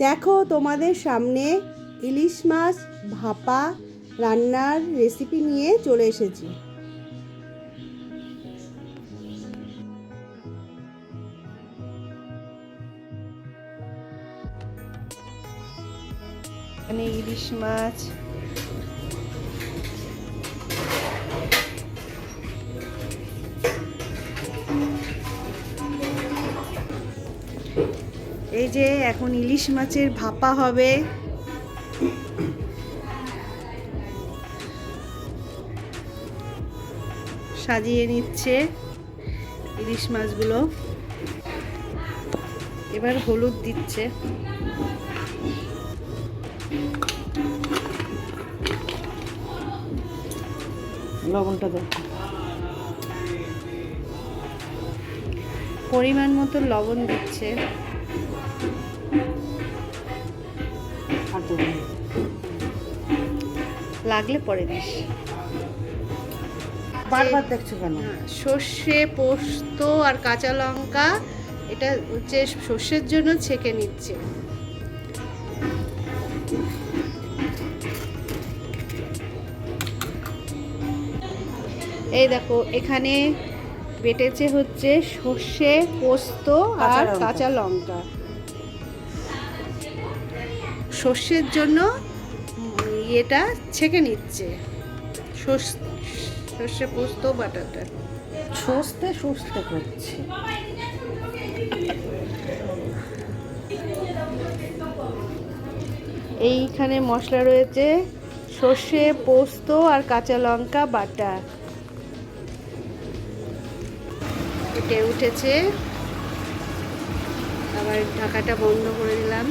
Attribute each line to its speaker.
Speaker 1: দেখো তোমাদের সামনে ইলিশ মাছ ভাপা রান্নার রেসিপি নিয়ে চলে এসেছি। এখানে ইলিশ মাছ এই যে এখন ইলিশ মাছের ভাপা হবে। সাজিয়ে নিচ্ছে ইলিশ মাছগুলো। এবার হলুদ দিচ্ছে।
Speaker 2: লবণটা দাও
Speaker 1: পরিমাণ মতো লবণ দিচ্ছে। লাগলে পরে দিস।
Speaker 2: বারবার দেখছ কেন?
Speaker 1: হ্যাঁ, সর্ষে পোস্ত আর কাঁচা লঙ্কা এটা হচ্ছে সর্ষের জন্য ছেঁকে নিচ্ছে। এই দেখো এখানে বেটেছে হচ্ছে সর্ষে পোস্ত আর কাঁচা লঙ্কা। সর্ষের জন্য ইয়েটা ছেঁকে নিচ্ছে। সর্ষ- পোস্ত বাটাটা।
Speaker 2: সুস্থে সুস্থে করছে।
Speaker 1: এইখানে মশলা রয়েছে সর্ষে পোস্ত আর কাঁচা লঙ্কা বাটা। ফুটে উঠেছে। আবার ঢাকাটা বন্ধ করে দিলাম।